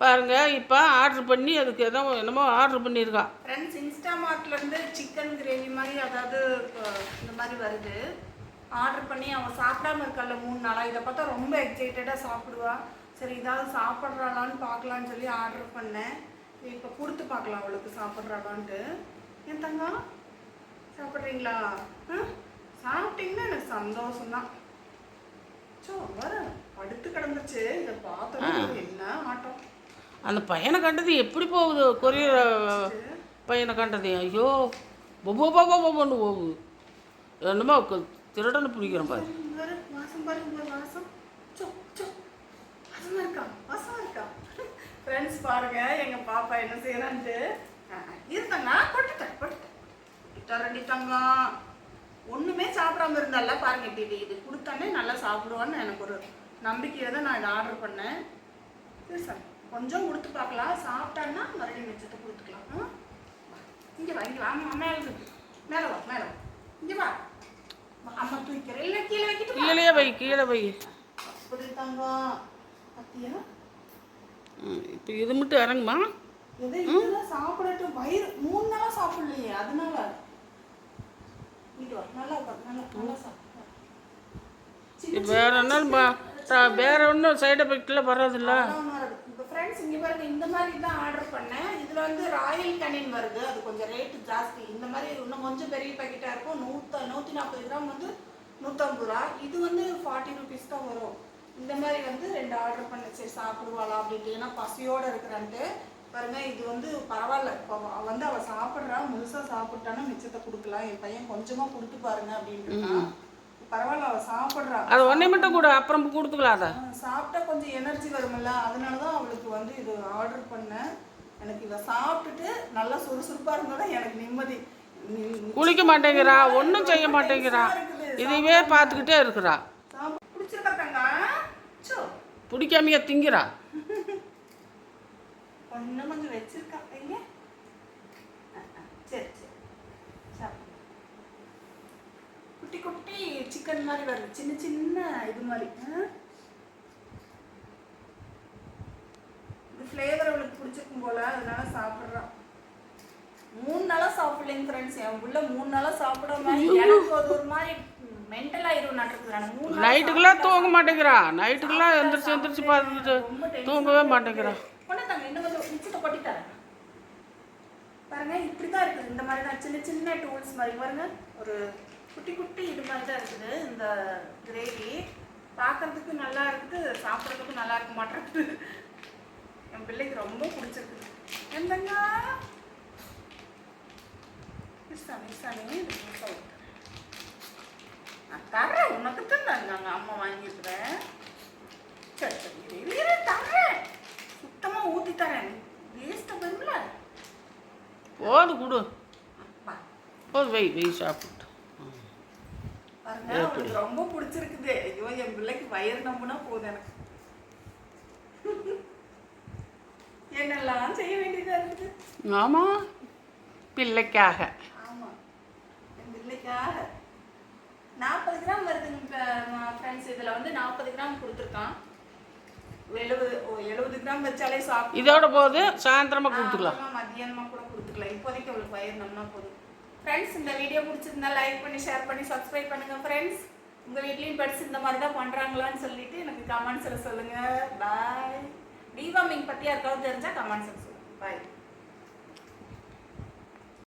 பாருங்க இப்போ ஆர்டர் பண்ணி அதுக்கு ஏதோ என்னமோ ஆர்டர் பண்ணியிருக்கா. ஃப்ரெண்ட்ஸ் இன்ஸ்டாமார்ட்ல இருந்து சிக்கன் கிரேவி மாதிரி அதாவது இப்போ இந்த மாதிரி வருது. ஆர்டர் பண்ணி அவன் சாப்பிடாம இருக்கால மூணு நாளா. இதை பார்த்தா ரொம்ப எக்ஸைட்டடாக சாப்பிடுவா. சரி ஏதாவது சாப்பிட்றாளான்னு பார்க்கலான்னு சொல்லி ஆர்டர் பண்ணேன். இப்போ கொடுத்து பார்க்கலாம் அவளுக்கு சாப்பிட்றாளான்ட்டு. என் தங்கம் சாப்பிட்றீங்களா? சாப்பிட்டீங்கன்னா எனக்கு சந்தோஷம்தான். சோ வர படுத்து கிடந்துச்சு. இதை பார்த்தோம் என்ன ஆட்டம்? அந்த பையனை கண்டது எப்படி போகுது? கொரியர் பையனை கண்டது. ஐயோ பொபோ பாபா பொபோன்னு போகுது. என்னமோ திருடனு திருடனை பிடிக்கிறேன் பாரு. பாரு, இருக்கா? இருக்கா? ஃப்ரெண்ட்ஸ் பாருங்க எங்க பாப்பா என்ன செய்யறான்ட்டு இருந்தாங்க கொட்டுட்டேன் கொட்டுட்டேன் ரெண்டு தங்கம். ஒண்ணுமே சாப்பிடாம இருந்தால பாருங்க டிவி இது கொடுத்தானே நல்லா சாப்பிடுவான்னு எனக்கு ஒரு நம்பிக்கையை தான் நான் இதை ஆர்டர் பண்ணேன். சார். கொஞ்சம் கொடுத்து பார்க்கலாம். சாப்பிட்டான்னா மறுபடியும் மிச்சத்தை கொடுத்துக்கலாம். இங்க வா இங்க வா. அம்மா மேலே இருக்கு மேலே வா மேலே வா. இங்க வா. அம்மா தூக்கிறேன் இல்லை கீழே வைக்கிட்டு வா. கீழே வை கீழே வை. அப்படி தங்கம் பத்தியா? இப்போ இது மட்டும் இறங்குமா? சாப்பிடட்டும். வயிறு மூணு நாளா சாப்பிடலையே அதனால. வேற என்ன வேற ஒன்றும் சைடு எஃபெக்டில் வராதுல்ல? இங்க பாருங்க இந்த மாதிரி தான் ஆர்டர் பண்ணேன். இதுல வந்து ராயல் கனின் வருது. அது கொஞ்சம் ரேட்டு ஜாஸ்தி. இந்த மாதிரி இன்னும் கொஞ்சம் பெரிய பாக்கெட்டா இருக்கும். நூத்த நூத்தி நாற்பது கிராம் வந்து நூற்றம்பது ரூபா. இது வந்து ஃபார்ட்டி ருபீஸ் தான் வரும். இந்த மாதிரி வந்து ரெண்டு ஆர்டர் பண்ண சரி சாப்பிடுவாளா அப்படின்ட்டு. ஏன்னா பசியோட இருக்கிறான்ட்டு. பாருங்க இது வந்து பரவாயில்ல. இப்போ வந்து அவள் சாப்பிட்றா. முழுசா சாப்பிட்டானா மிச்சத்தை கொடுக்கலாம். என் பையன் கொஞ்சமா கொடுத்து பாருங்க அப்படின்ட்டு பரவாயில்ல அவ சாப்பிட்றா. அது ஒன்றே மட்டும் கூட அப்புறம் கொடுத்துக்கலாம் அதை. சாப்பிட்டா கொஞ்சம் எனர்ஜி வரும்ல அதனால தான் அவளுக்கு வந்து இது ஆர்டர் பண்ணேன். எனக்கு இவ சாப்பிட்டுட்டு நல்லா சுறுசுறுப்பா இருந்தா எனக்கு நிம்மதி. குளிக்க மாட்டேங்கிறா ஒன்றும் செய்ய மாட்டேங்கிறா. இதையே பார்த்துக்கிட்டே இருக்கிறா. பிடிக்காமையே திங்கிறா. இன்னும் கொஞ்சம் வச்சிருக்கா எங்க ஆ, ஆ, சரி சரி சாப்பிடு. குட்டி குட்டி சிக்கன் மாதிரி வருது சின்ன சின்ன இது மாதிரி? இது ஃப்ளேவர் அவளுக்கு பிடிச்சிருக்கும் போல அதனால சாப்பிட்றான் மூணு நாளா சாப்பிடலைங்க ஃப்ரெண்ட்ஸ் என் புள்ள மூணு நாளா சாப்பிடாம எனக்கு அது ஒரு மாதிரி மென்டல் ஆயிரும் நாட்டுக்கு மூணு நாள் நைட்டுக்கெல்லாம் தூங்க மாட்டேங்கிறா. நைட்டுக்கெல்லாம் எந்திரிச்சு எந்திரிச்சு பார்த்துட்டு தூங்கவே மாட்டேங்கிறா. கொண்டாங்க இன்னும் கொஞ்சம் மிச்சத்தை கொட்டி தரேன். பாருங்க இப்படி தான் இருக்குது. இந்த மாதிரி தான் சின்ன சின்ன டூல்ஸ் மாதிரி. பாருங்க ஒரு குட்டி குட்டி இது மாதிரி தான் இருக்குது. இந்த கிரேவி பார்க்கறதுக்கு நல்லா இருக்குது சாப்பிட்றதுக்கும் நல்லா இருக்க மாட்டேங்குது என் பிள்ளைக்கு ரொம்ப பிடிச்சிருக்கு. என்னங்க. நான் தர்றேன். உனக்கு தான் நாங்க அம்மா வாங்கியிருக்கிறேன். சரி சரி. சுத்தமா ஊத்தி தரேன் வேஸ்ட் வரும்ல போது கொடு. போது வை வை சாப்பிட்டு பாருங்க அவளுக்கு ரொம்ப பிடிச்சிருக்குது. ஐயோ என் பிள்ளைக்கு வயிறு நம்புனா போதும் எனக்கு. என்னெல்லாம் செய்ய வேண்டியதா இருக்குது? பிள்ளைக்காக. ஆமா என் பிள்ளைக்காக. நாற்பது கிராம் வருதுங்க ஃப்ரெண்ட்ஸ் இதுல வந்து நாற்பது கிராம் கொடுத்துருக்கான். எழுபது எழுபது கிராம் வச்சாலே சாப்பிட்டு இதோட போது சாயந்தரமாக கொடுத்துக்கலாம். ஆமா, மத்தியானமா கூட கொடுத்துக்கலாம். இப்போதைக்கு அவளுக்கு வயிறு நம்னா போதும். ஃப்ரெண்ட்ஸ் இந்த வீடியோ பிடிச்சிருந்தா லைக் பண்ணி ஷேர் பண்ணி சப்ஸ்கிரைப் பண்ணுங்கள் ஃப்ரெண்ட்ஸ் உங்கள் வீட்லேயும் படிச்சு இந்த மாதிரி தான் பண்ணுறாங்களான்னு சொல்லிட்டு எனக்கு கமெண்ட்ஸில் சொல்லுங்கள் பாய் டிவார்மிங் பத்தி யாருக்காவது தெரிஞ்சால் கமெண்ட்ஸில் சொல்லுங்கள் பாய்